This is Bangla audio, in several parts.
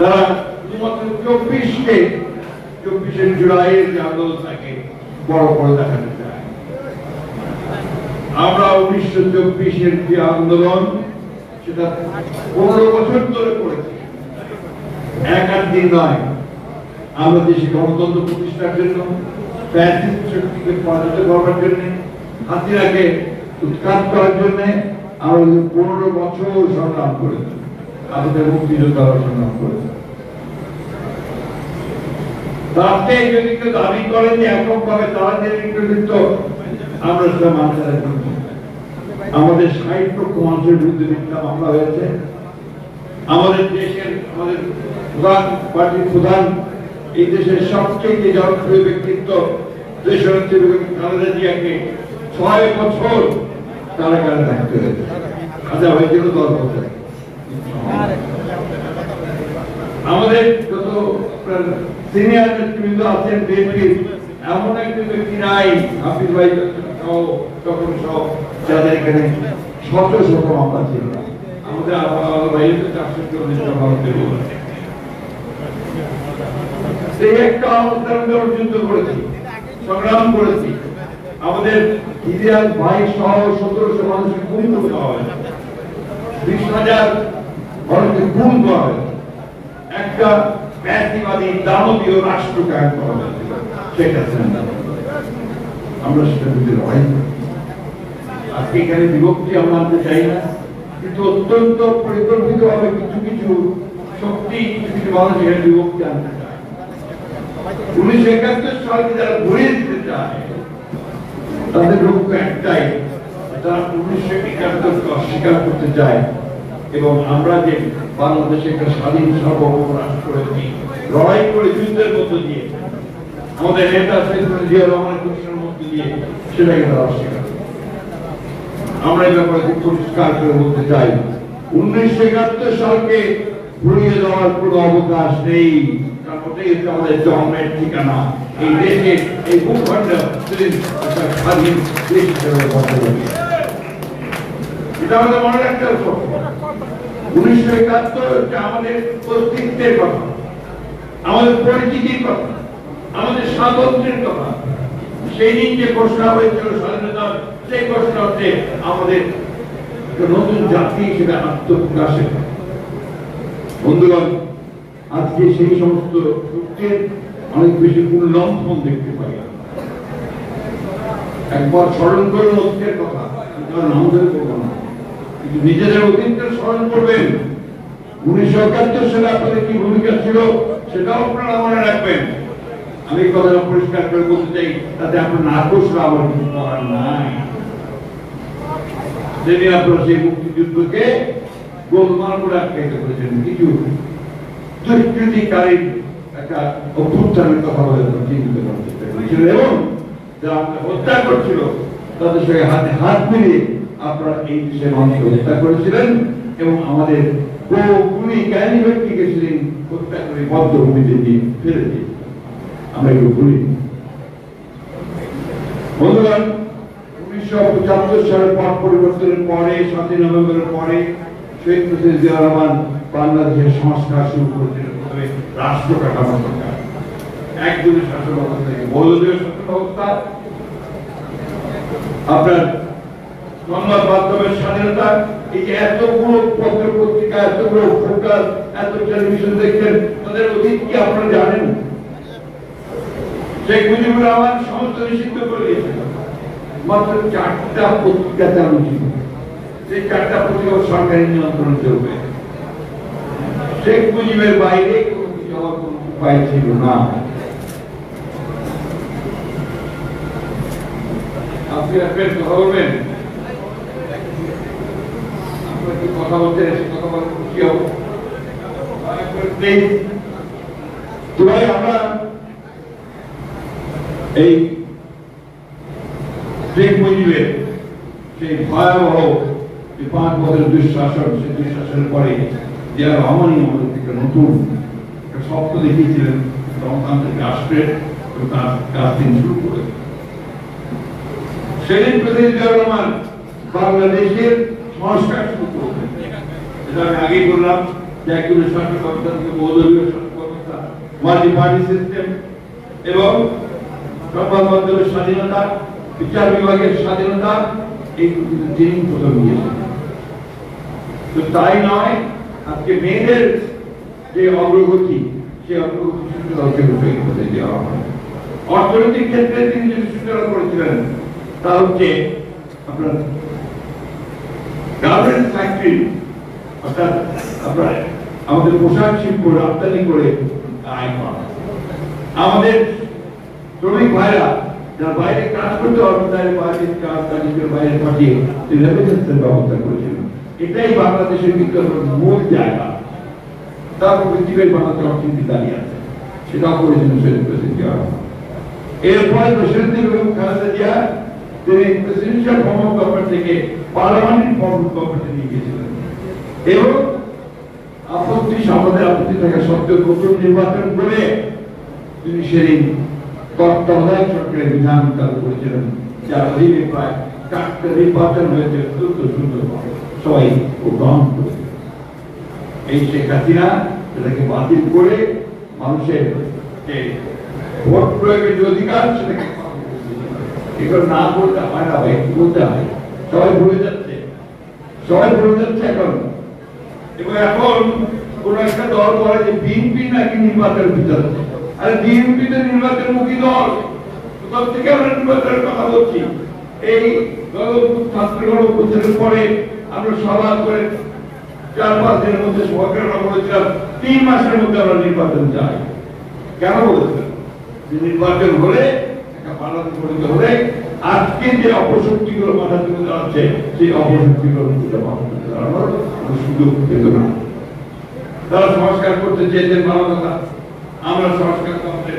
তারা শুধুমাত্র চব্বিশকে চব্বিশে জুলাইয়ের যে আন্দোলন থাকে বড় করে দেখাতে আমরা উনিশশো চব্বিশের যে আন্দোলন, সেটা পনেরো বছর ধরে করেছি। এক দিন নয়, আমরা দেশে গণতন্ত্র প্রতিষ্ঠার জন্য ফ্যাসিস্ট শক্তিকে পরাজিত করবার জন্য, হাতিরাকে উৎখাত করার জন্য, আমরা পনেরো বছর সংগ্রাম করেছি। করেছে। যদি কেউ দাবি করেন যে আমরা সেটা মানতে আমাদের ষাট লক্ষ মানুষের বিরুদ্ধে মিথ্যা মামলা হয়েছে। আমাদের দেশের, আমাদের প্রধান পার্টির প্রধান, এই দেশের সবচেয়ে জনপ্রিয় ব্যক্তিত্ব বেগম খালেদা জিয়াকে ছয় বছর কারাগারে থাকতে হয়েছে। আচ্ছা হয়েছিল দশ বছর। আমাদের যত সিনিয়র নেতৃবৃন্দ আছেন বিএনপির এমন একজন ব্যক্তি নাই, হাফিজ ভাই তখন সহ যাদের এখানে শত শত মামলা ছিল। আমাদের ভাই চারশো চল্লিশটা ভারতের সেই একটা অবস্থান আমরা যুদ্ধ করেছি, সংগ্রাম করেছি। আমাদের ইতিহাস ভাই সহ সতেরোশো মানুষের গুম করতে হয়। বিশ হাজার মানুষকে করা একটা ব্যক্তিবাদী দানবীয় রাষ্ট্র কায়ন করা সেটা আমরা সেটা যদি লড়াই আজকে এখানে বিভক্তি আমরা আনতে চাই না। কিন্তু অত্যন্ত পরিকল্পিত ভাবে কিছু কিছু শক্তি, কিছু কিছু মানুষ এখানে বিভক্তি আনতে চায়। উনিশশো একাত্তর সালকে যারা ঘুরিয়ে দিতে চায়, তাদের লক্ষ্য একটাই, তারা উনিশশো একাত্তরকে অস্বীকার করতে চায়। এবং আমরা যে বাংলাদেশে একটা স্বাধীন সার্বভৌম রাষ্ট্র হয়েছি লড়াই করে যুদ্ধের মধ্য দিয়ে। আমাদের নেতা জিয়া রহমানের ঘোষণার মধ্য দিয়ে সেটাকে তারা অস্বীকার আমরা এই ব্যাপারে খুব পরিষ্কার করে বলতে চাই, উনিশশো একাত্তর সালকে ঘুরিয়ে দেওয়ার কোনো অবকাশ নেই। আমাদের জন্মের ঠিকানা। এই দেশে এই ভূখণ্ড স্বাধীন দেশ হিসেবে এটা আমাদের মনে রাখতে উনিশশো একাত্তর আমাদের অস্তিত্বের কথা, আমাদের পরিচিতির কথা, আমাদের স্বাতন্ত্র্যের কথা সেই দিন যে ঘোষণা হয়েছিল স্বাধীনতার সেই ঘোষণা হচ্ছে আমাদের নতুন জাতি হিসেবে আত্মপ্রকাশের। বন্ধুগণ, আজকে সেই সমস্ত শক্তির অনেক বেশি উল্লঙ্ঘন দেখতে পাই। একবার স্মরণ করুন অতীতের কথা আমাদের করব না নিজেদের অতীতকে স্মরণ করবেন। উনিশশো একাত্তর সালে আপনাদের কি ভূমিকা ছিল, সেটাও আপনারা মনে রাখবেন। আমি কথাটা পরিষ্কার করে বলতে চাই, তাতে আপনার নাকশরা আমার কিছু করার নাই। সেদিন আপনারা সেই মুক্তিযুদ্ধকে গোলমাল করে আটকাইতে করেছেন, কিছু দুষ্কৃতিকারীর একটা অভ্যুত্থানের কথা বলে চিহ্নিত করার চেষ্টা করেছিল। এবং যারা হত্যা করছিল, তাদের সঙ্গে হাতে হাত মিলিয়ে আপনারা এই দেশের মানুষকে হত্যা করেছিলেন এবং আমাদের বহু গুণী জ্ঞানী ব্যক্তিকে হত্যা করে বদ্ধভূমিতে দিয়ে ফেলে আমরা এগুলো ভুলি বন্ধুগণ, উনিশশো পঁচাত্তর সালের পরিবর্তনের পরে, সাতই নভেম্বরের পরে শহীদ জিয়া রহমান বাংলাদেশের সংস্কার শুরু করেছিলেন প্রথমে রাষ্ট্র কাঠামো সরকার। একজনের শাসন ব্যবস্থা থেকে শাসন ব্যবস্থা আপনার সংবাদ মাধ্যমের স্বাধীনতা, এই যে এতগুলো পত্র পত্রিকা, এতগুলো ফোকাস এত টেলিভিশন দেখছেন, তাদের অতীত কি আপনারা জানেন? শেখ মুজিবুর রহমান সমস্ত নিষিদ্ধ করে দিয়েছেন। মাত্র চারটা পত্রিকা চালু ছিল সেই চারটা পত্রিকা সরকারি নিয়ন্ত্রণ চলবে। শেখ মুজিবের বাইরে কোনো উপায় ছিল না। আপনি আপনার কথা কি কথা বলতে এসে কথা বলতে খুশি আমরা এই সেই ভয়াবহ যে পাঁচ বছরের দুঃশাসন সেই দুঃশাসনের পরে জিয়া রহমানই আমাদের থেকে নতুন স্বপ্ন দেখিয়েছিলেন গণতান্ত্রিক রাষ্ট্রের কাজ তিনি শুরু করেছেন সেদিন জিয়া রহমান বাংলাদেশের সংস্কার শুরু করবেন যেটা আমি আগেই বললাম যেগুলো শাসন ব্যবস্থা থেকে বহুদলীয় শাসন ব্যবস্থা মাল্টি পার্টি সিস্টেম এবং সংবাদ মাধ্যমের স্বাধীনতা, বিচার বিভাগের স্বাধীনতা কিন্তু তিনি প্রথম তো তাই নয়, আজকে মেয়েদের যে অগ্রগতি, সেই অগ্রগতি দলকে রূপে অর্থনৈতিক ক্ষেত্রে তিনি যে সূচনা করেছিলেন, তা হচ্ছে আপনার গার্মেন্টস ফ্যাক্টরি, অর্থাৎ আপনার আমাদের পোশাক শিল্প রপ্তানি করে আয় করা আমাদের শ্রমিক ভাইরা যারা বাইরে কাজ করতে পারবে তাদের বাইরে কাজ কাজের বাইরে পাঠিয়ে রেমিটেন্সের ব্যবস্থা করেছিলেন এটাই বাংলাদেশের বিজ্ঞাপন মূল জায়গা। তারপর পৃথিবীর বাংলাদেশ অর্থনীতি দাঁড়িয়ে আছে। সেটাও করেছিলেন শহীদ প্রেসিডেন্ট জিয়া রহমান। এরপরে প্রেসিডেন্ট বেগম খালেদা জিয়া, তিনি প্রেসিডেন্সিয়াল ফর্ম অফ গভর্নমেন্ট থেকে পার্লামেন্টারি ফর্ম অফ নিয়ে গিয়েছিলেন। এবং আপত্তি আমাদের আপত্তি থাকা সত্ত্বেও নতুন নির্বাচন করে তিনি সেদিন তত্ত্বাবধায়ক সরকারের বিধান চালু করেছিলেন যার অধীনে প্রায় চারটে নির্বাচন হয়েছে অত্যন্ত সুন্দর সবাই গ্রহণ করেছে এই শেখ হাসিনা সেটাকে বাতিল করে মানুষের ভোট প্রয়োগের যে অধিকার, সেটাকে এগুলো না বলতে হয় না বলতে হয়? সবাই ভুলে যাচ্ছে। সবাই ভুলে যাচ্ছে এখন। এবং এখন কোন একটা দল বলে যে বিএনপি নাকি নির্বাচন ভিতরে আরে বিএনপি তো দল। থেকে আমরা নির্বাচনের কথা বলছি। এই ছাত্র গণপ্রচারের পরে আমরা সভা করে চার পাঁচ দিনের মধ্যে সরকার তিন মাসের মধ্যে আমরা নির্বাচন চাই। কেন বলেছিলাম? নির্বাচন হলে, একটা গঠিত হলে আজকে যে অপশক্তিগুলো মাথা তুলে দাঁড়াচ্ছে সেই অপশক্তিগুলো দাঁড়ানোর সুযোগ পেত না। তারা সংস্কার করতে চেয়েছেন ভালো কথা আমরা সংস্কার করতে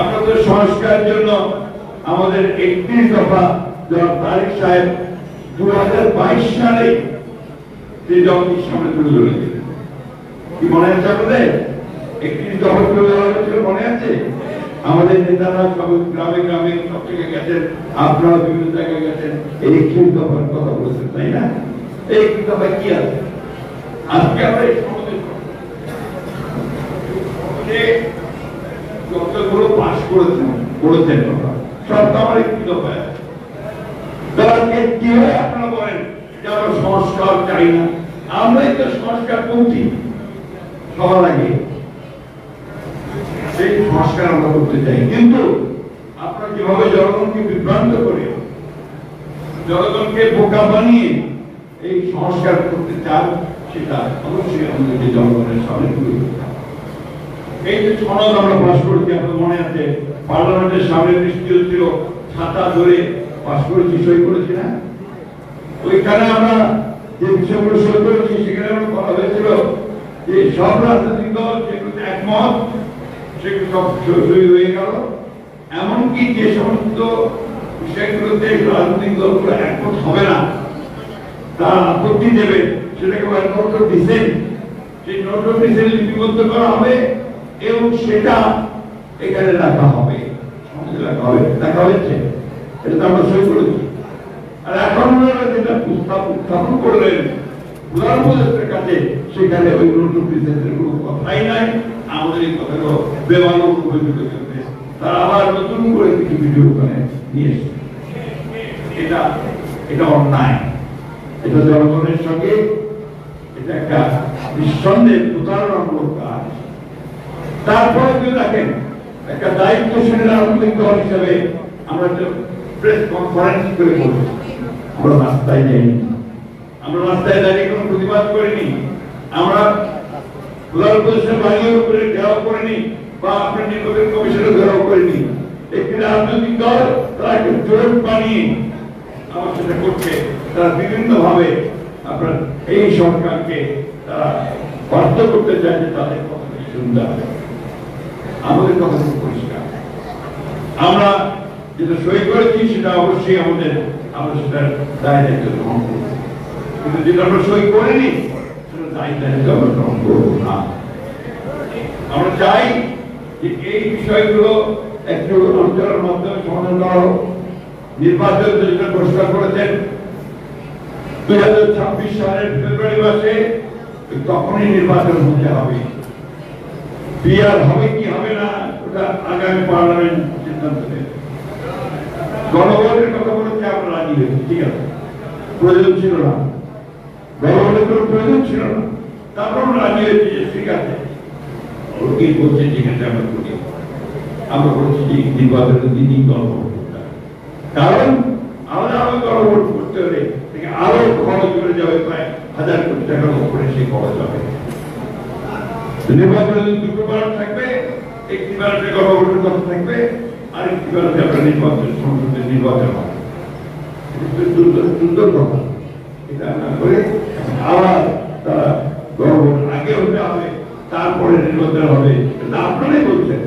আপনাদের সংস্কারের জন্য আমাদের একত্রিশ দফা জনাব তারিক সাহেব দু হাজার বাইশ সালে সেই জগতের সামনে তুলে ধরেছিলেন কি মনে আছে আপনাদের? একত্রিশ দফা ধরা হয়েছিল মনে আছে আমাদের নেতারা সব গ্রামে গ্রামে সব থেকে গেছেন আপনারা বিভিন্ন জায়গায় গেছেন এই একত্রিশ দফার কথা বলেছেন তাই না এই একত্রিশ দফায় কি আছে আজকে আমরা এই সমাবেশ পাশ করেছেন করেছেন ওরা, সব তো আমার একটি আছে। তাদেরকে কীভাবে আপনারা বলেন যে আমরা সংস্কার চাই না আমরাই তো সংস্কার পৌঁছি সবার আগে সংস্কার করতে চাই। কিন্তু আপনারা যেভাবে জনগণকে বিভ্রান্ত করে জনগণকে বোকা বানিয়ে এই সংস্কার করতে চান, সেটা অবশ্যই আমাদেরকে জনগণের সামনে তুলে এই যে সনদ আমরা পাশ করেছি আপনার মনে আছে, পার্লামেন্টের সামনে বৃষ্টি হচ্ছিল, ছাতা ধরে পাশ করেছি, সই করেছি না? ওইখানে আমরা যে বিষয়গুলো সই করেছি, সেখানে আমরা কথা হয়েছিল যে সব রাজনৈতিক দল যেগুলোতে একমত এমনকি যে সমস্ত বিষয়গুলোতে রাজনৈতিক দলগুলো একমত হবে না তারা আপত্তি দেবে সেটাকে লিপিবদ্ধ করা হবে এবং সেটা এখানে রাখা হবে রাখা হয়েছে এটা তো আর এখন যেটা প্রস্তাব উত্থাপন করলেন কাছে সেখানে ওই নোট অফ ডিসেন্টের কথাই নাই। আমাদের এই কথাগুলো রূপে ঢুকে ফেলবে তারা আবার নতুন করে কিছু ভিডিও ওখানে নিয়ে এটা এটা অন্যায়। এটা জনগণের সঙ্গে এটা একটা নিঃসন্দেহে প্রতারণামূলক কাজ। তারপরে যদি দেখেন, একটা দায়িত্বশীল রাজনৈতিক দল হিসেবে আমরা প্রেস কনফারেন্স করে বলছি আমরা রাস্তায় যাইনি। আমরা রাস্তায় দাঁড়িয়ে কোনো প্রতিবাদ করিনি। আমরা উপরে ঘেরাও করিনি, বা আপনার নির্বাচন কমিশনে ঘেরাও করিনি। একটি রাজনৈতিক দল তারা একটা আমার সাথে করছে। তারা বিভিন্ন ভাবে আপনার এই সরকারকে তারা করতে চায় যে তাদের কথা শুনতে হবে। আমাদের কথা পরিষ্কার। আমরা যেটা সই করেছি, সেটা অবশ্যই আমাদের, আমরা সেটার দায় দায়িত্ব গ্রহণ কিন্তু যেটা আমরা সই করিনি আমরা চাই যে এই বিষয়গুলো একটু আলোচনার মাধ্যমে সমাধান করা হোক। নির্বাচন যেটা ঘোষণা করেছেন, দুই হাজার ছাব্বিশ সালের ফেব্রুয়ারি মাসে তখনই নির্বাচন হতে হবে। বিয়ার হবে কি হবে না, ওটা আগামী পার্লামেন্ট সিদ্ধান্ত নেবে। গণভোটের কথা বলেছে, আমরা রাজি হয়েছি, ঠিক আছে। প্রয়োজন ছিল না। কোনো প্রয়োজন ছিল না তারপর রাজি ঠিক আছে ওকে বলছে ঠিক আছে আমরা করি আমরা বলছি যে নির্বাচনের দিনই গণভোট কারণ আমরা আরও গণভোট করতে হলে আরও খরচ করে যাবে প্রায় হাজার কোটি টাকার উপরে সেই খরচ হবে নির্বাচনে দুটো ব্যালট থাকবে একটি ব্যালটে গণভোটের কথা থাকবে আর একটি ব্যালটে আপনার নির্বাচন সংসদের নির্বাচন হবে সুন্দর কথা তারপরে নির্বাচন হবে। আপনারাই বলছেন।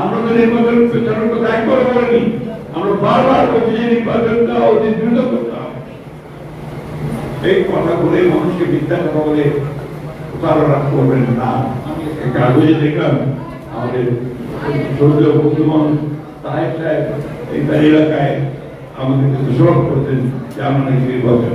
আমরা তো নির্বাচন পেছনের কথা একবারও বলিনি। আমরা বারবার বলছি যে নির্বাচনটা অতি দ্রুত করতে হবে। এই কথা বলে মানুষকে মিথ্যা কথা বলে না। আমাদের সৌর্য তার এলাকায় দোষারোপ করতেন যে আমরা নির্বাচন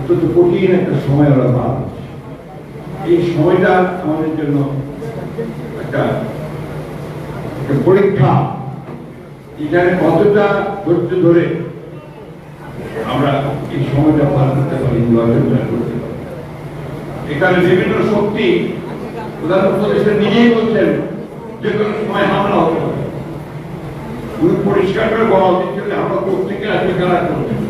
অত্যন্ত কঠিন একটা সময় ওরা পার এই সময়টা আমাদের জন্য একটা পরীক্ষা। এখানে কতটা ধৈর্য ধরে আমরা এই সময়টা পার করতে পারি করতে এখানে বিভিন্ন শক্তি প্রধান উপদেষ্টা নিজেই বলছেন, যে কোনো সময় হামলা হতে পারে। পরিষ্কার করে বলা উচিত আমরা প্রত্যেকে আজকে কারা করছেন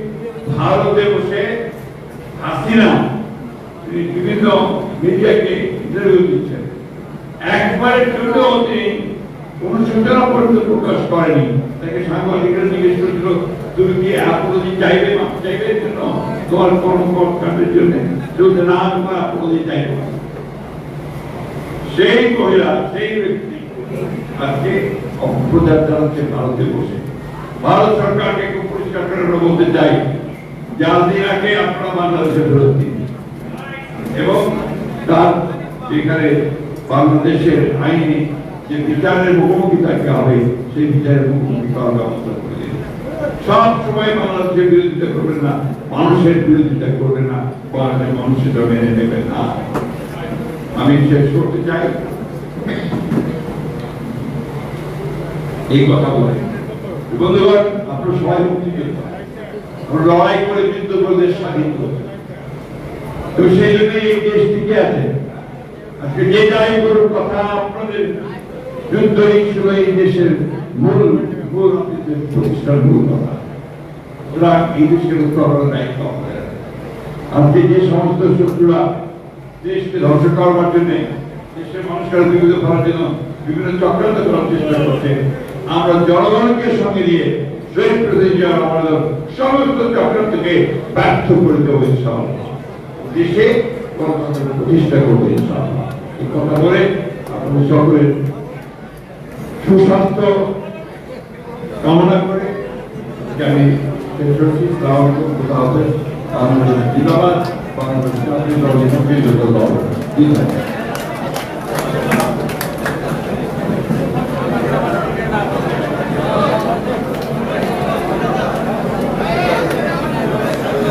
ভারতে বসে হাসিনা তিনি বিভিন্ন মিডিয়াকে ইন্টারভিউ দিচ্ছেন। একবারের জন্য তিনি অনুশোচনা পর্যন্ত প্রকাশ করেনি, তাকে সাংবাদিকরা জিজ্ঞেস করেছিল, তুমি কি আপত্তি চাইবে মাপ চাইবে জন্য তোমার কর্মকর্তাদের জন্য? যদি না, তোমার আপত্তি চাইবে সেই মহিলা, সেই ব্যক্তি আজকে অপপ্রচার চালাচ্ছে ভারতে বসে। ভারত সরকারকে খুব পরিষ্কার করে বলতে চাই যে আলদিনাকে আপনারা বাংলাদেশে ফেরত দিন এবং তার যেখানে বাংলাদেশের আইনে যে বিচারের মুখোমুখি থাকতে হবে, সেই বিচারের মুখোমুখি করার ব্যবস্থা করে সব সময় বাংলাদেশের বিরোধিতা করবেন না, মানুষের বিরোধিতা করবেন না, বাংলাদেশের মানুষ মেনে নেবেন না। আমি শেষ করতে চাই। এই কথা বলে। বন্ধুগণ, আপনার সবাই মুক্তিযোদ্ধা। আমরা লড়াই করে যুদ্ধ করে স্বাধীন তো সেই জন্য এই দেশ টিকে আছে। আজকে যে যাই কথা আপনাদের যুদ্ধই ছিল এই দেশের মূল মূল মূল কথা। ওরা এই দেশের উত্তরণের দায়িত্ব আজকে যে সমস্ত শত্রুরা দেশকে ধ্বংস করবার জন্য, দেশের করার জন্য বিভিন্ন চক্রান্ত করার চেষ্টা করছে, আমরা জনগণকে সঙ্গে দিয়ে শহীদ প্রতিজ্ঞা আমাদের সমস্ত চক্রান্তকে ব্যর্থ করে দেবো ইনশাআল্লাহ দেশে গণতন্ত্র প্রতিষ্ঠা করব ইনশাআল্লাহ এই কথা বলে আপনাদের সকলের সুস্বাস্থ্য কামনা করে আমি জিন্দাবাদ বাংলাদেশ জাতীয় দল,